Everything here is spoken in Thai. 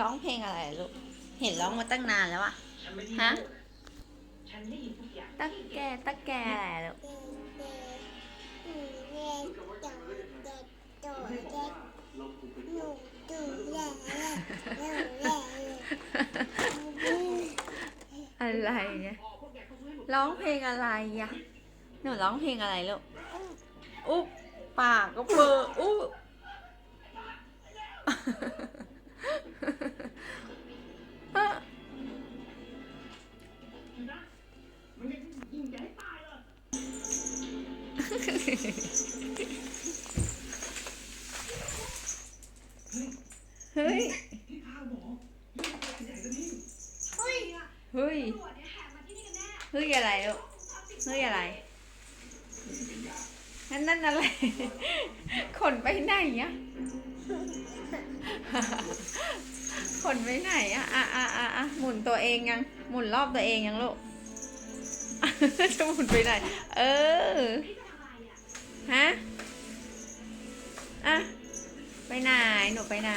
ร้องเพลงอะไรลูก เห็นร้องมาตั้งนานแล้วอะฉันไม่ได้ฮะพูดฉันได้ยินทุกอย่างตักแกตักแกอะไรลูกอะไรเนี่ยร้องเพลงอะไรอะหนูร้องเพลงอะไรลูกอุ๊บปากก็เปิดอุ๊ เฮ้ยเรื่องอะไรใหญ่กันนี่เฮ้ย เฮ้ยอะไรลูก เฮ้ยอะไร นั่นนั่นอะไร ขนไปไหนอะขนไปไหนอะอะอะอะอะหมุนตัวเองยัง หมุนรอบตัวเองยังลูก จะหมุนไปไหน เออ ฮะ อะ ไปไหน หนูไปไหน